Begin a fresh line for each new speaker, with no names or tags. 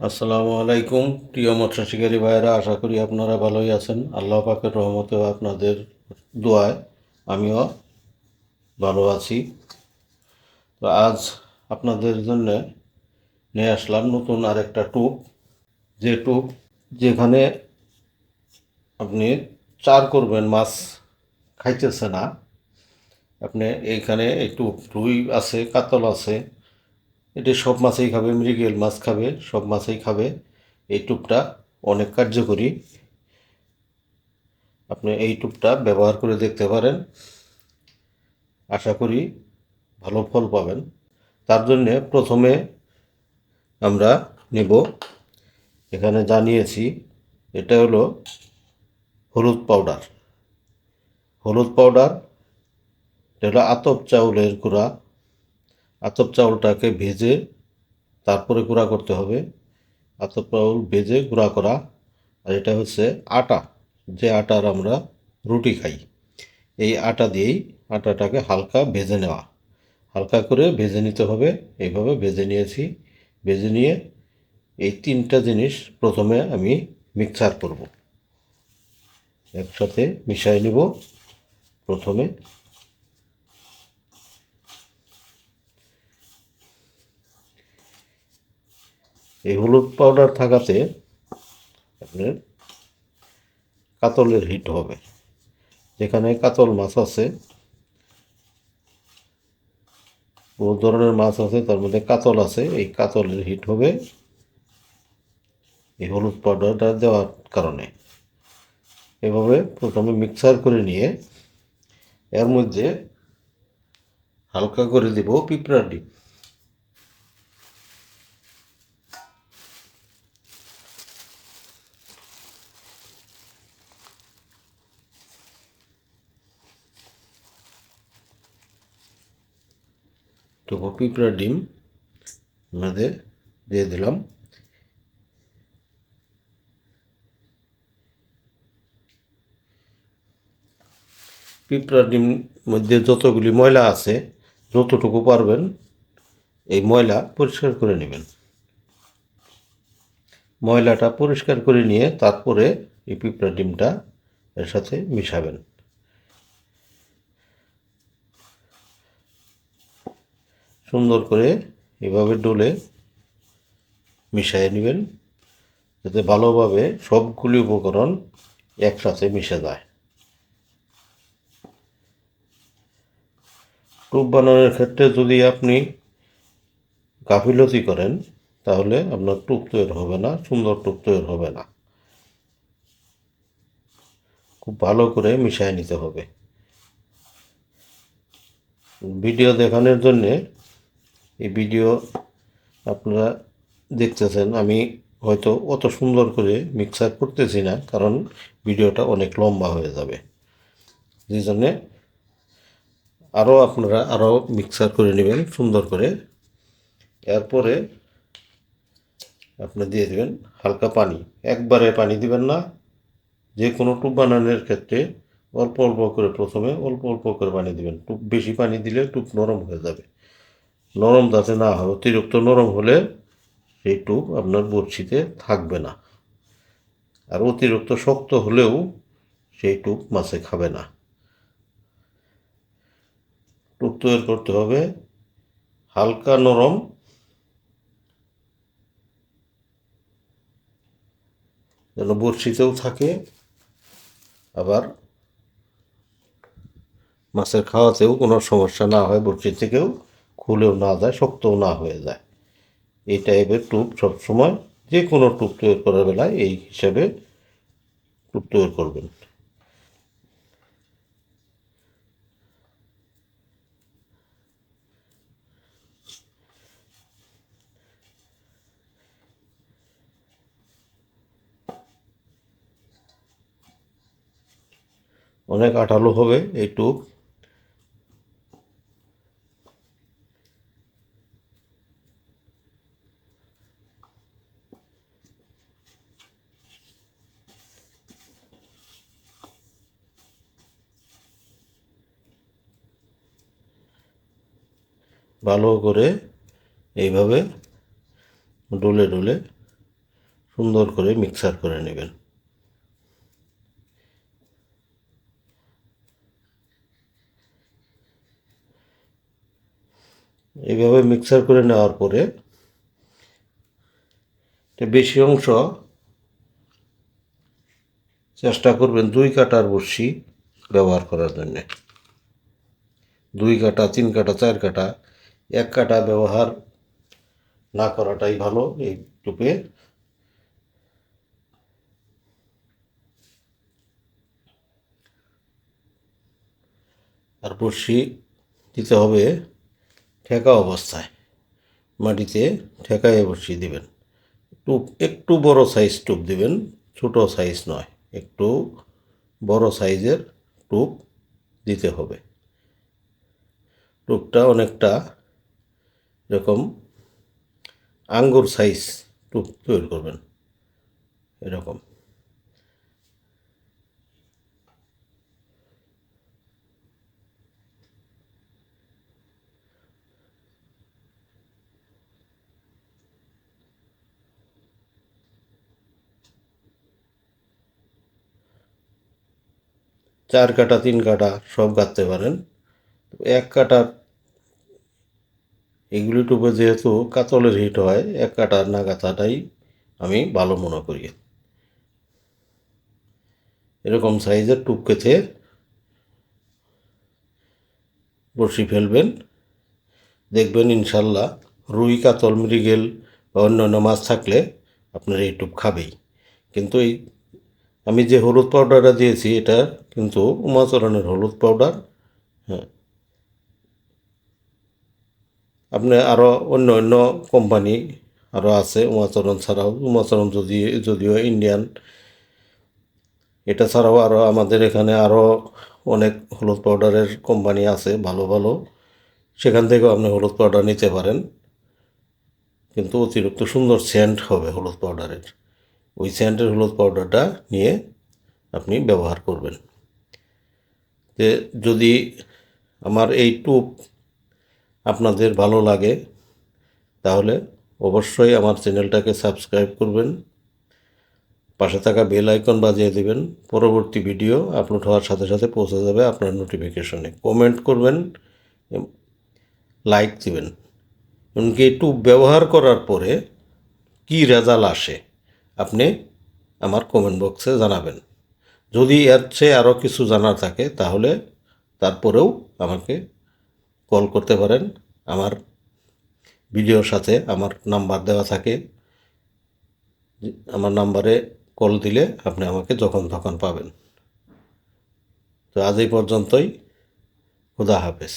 আসসালামু আলাইকুম, প্রিয় মৎস্য শিকারী ভাইয়েরা, আশা করি আপনারা ভালোই আছেন। আল্লাহ পাকের রহমতেও আপনাদের দোয়ায় আমিও ভালো আছি। তো আজ আপনাদের জন্য নিয়ে আসলাম নতুন আরেকটা টুপ। যে টুপ যেখানে আপনি চার করবেন, মাছ খাইতেছে না। আপনি এইখানে একটু রুই আছে, কাতল আছে। এটি সব মাছেই খাবে, মৃগেল মাছ খাবে, সব মাছেই খাবে। এই টুপটা অনেক কার্যকরী। আপনি এই টুপটা ব্যবহার করে দেখতে পারেন। আশা করি ভালো ফল পাবেন। তার জন্যে প্রথমে আমরা নেব। এখানে জানিয়েছি, এটা হলো হলুদ পাউডার। হলুদ পাউডার, এটা হলো আতপ চাউলের গুঁড়া। আতপ চাউলটাকে ভেজে তারপরে গুঁড়া করতে হবে। আতপ চাউল ভেজে গুঁড়া করা। আর এটা হচ্ছে আটা। যে আটার আমরা রুটি খাই, এই আটা দিয়েই আটাটাকে হালকা ভেজে নেওয়া। হালকা করে ভেজে নিতে হবে। এইভাবে ভেজে নিয়েছি। ভেজে নিয়ে এই তিনটা জিনিস প্রথমে আমি মিক্সার করব। একসাথে মিশাই নিব। প্রথমে এই হলুদ পাউডার থাকাতে আপনার কাতলের হিট হবে। যেখানে কাতল মাছ আছে, বহু ধরনের মাছ আছে, তার মধ্যে কাতল আছে, এই কাতলের হিট হবে এই হলুদ পাউডারটা দেওয়ার কারণে। এভাবে প্রথমে মিক্সার করে নিয়ে এর মধ্যে হালকা করে দিব পিঁপড়ার ডিম। তো পিঁপড়ার ডিম আমাদের দিয়ে দিলাম। পিঁপড়ার ডিম মধ্যে যতগুলি ময়লা আছে, যতটুকু পারবেন এই ময়লা পরিষ্কার করে নেবেন। ময়লাটা পরিষ্কার করে নিয়ে তারপরে এই পিঁপড়ার ডিমটা এর সাথে মিশাবেন। সুন্দর করে এভাবে ডলে মিশিয়ে নেবেন, যাতে ভালোভাবে সবগুলি উপকরণ একসাথে মিশে যায়। টুপ বানানোর ক্ষেত্রে যদি আপনি গাফিলতি করেন, তাহলে আপনার টুপ তৈরি হবে না, সুন্দর টুপ তৈরি হবে না। খুব ভালো করে মিশিয়ে নিতে হবে। ভিডিও দেখানোর জন্যে এই ভিডিও আপনারা দেখতেছেন, আমি হয়তো অত সুন্দর করে মিক্সার করতেছি না, কারণ ভিডিওটা অনেক লম্বা হয়ে যাবে। যে জন্যে আরও আপনারা আরও মিক্সার করে নেবেন, সুন্দর করে। এরপরে আপনি দিয়ে দেবেন হালকা পানি। একবারে পানি দিবেন না যে কোনো টুপ বানানোর ক্ষেত্রে অল্প অল্প করে প্রথমে অল্প অল্প করে পানি দিবেন। টুপ বেশি পানি দিলে টুপ নরম হয়ে যাবে। নরম যাতে না হয় অতিরিক্ত নরম হলে সেই টুপ আপনার বড়শিতে থাকবে না। আর অতিরিক্ত শক্ত হলেও সেই টুপ মাছে খাবে না। টুপ তৈরি করতে হবে, হালকা নরম। যেন বড়শিতেও থাকে, আবার মাছের খাওয়াতেও কোনো সমস্যা না হয় বড়শি থেকেও। খুলেও না যায়, শক্তও না হয়ে যায়। এই টাইপের টুপ সবসময় যে কোনো টুপ তৈরি করার বেলায় এই হিসাবে টুপ তৈরি করবেন। অনেক আঠালো হবে এই টুপ ভালো করে এইভাবে ডলে ডলে সুন্দর করে মিক্সার করে নেবেন। এইভাবে মিক্সার করে নেওয়ার পরে বেশি অংশ চেষ্টা করবেন দুই কাটার বড়শি ব্যবহার করার জন্যে। দুই কাটা, তিন কাটা, চার কাটা এক কাটা ব্যবহার না করাটাই ভালো এই টুপে আর বড়শি দিতে হবে ঠেকা অবস্থায়। মাটিতে ঠেকায় বড়শি দিবেন। টুপ একটু বড় সাইজ টুপ দিবেন, ছোট সাইজ নয়, একটু বড় সাইজের টুপ দিতে হবে। টুপটা অনেকটা এরকম আঙ্গুর সাইজ টুপ তৈরি করবেন। এরকম। চার কাটা, তিন কাটা সব গাঁথতে পারেন। এক কাটা এগুলি টুপে যেহেতু কাতলের হিট হয়, এক কাটা না গাঁথাটাই আমি ভালো মনে করি। এরকম সাইজের টুপ কেটে বড়শি ফেলবেন। দেখবেন ইনশাল্লাহ রুই, কাতল, মৃগেল বা অন্যান্য মাছ থাকলে আপনার এই টুপ খাবেই। কিন্তু এই আমি যে হলুদ পাউডারটা দিয়েছি, এটা কিন্তু উমাচরণের হলুদ পাউডার হ্যাঁ আপনি আরও অন্য অন্য কোম্পানি আরও আছে, উমাচরণ ছাড়াও। উমাচরণ যদি, যদিও ইন্ডিয়ান এটা ছাড়াও আরও আমাদের এখানে আরও অনেক হলুদ পাউডারের কোম্পানি আছে, ভালো ভালো। সেখান থেকেও আপনি হলুদ পাউডার নিতে পারেন। কিন্তু অতিরিক্ত সুন্দর সেন্ট হবে হলুদ পাউডারের। ওই সেন্টের হলুদ পাউডারটা নিয়ে আপনি ব্যবহার করবেন। যে যদি আমার এই টুপ আপনাদের ভালো লাগে, তাহলে অবশ্যই আমার চ্যানেলটাকে সাবস্ক্রাইব করবেন। পাশে থাকা বেল আইকন বাজিয়ে দেবেন। পরবর্তী ভিডিও আপলোড হওয়ার সাথে সাথে পৌঁছে যাবে আপনার নোটিফিকেশনে কমেন্ট করবেন লাইক দিবেন। এমনকি এই টুপ ব্যবহার করার পরে কী রেজাল্ট আসে, আপনি আমার কমেন্ট বক্সে জানাবেন। যদি এর চেয়ে আরও কিছু জানার থাকে, তাহলে তারপরেও আমাকে কল করতে পারেন। আমার ভিডিওর সাথে আমার নাম্বার দেওয়া থাকে। আমার নাম্বারে কল দিলে আপনি আমাকে যখন তখন পাবেন। তো আজ এই পর্যন্তই। খুদা হাফেজ।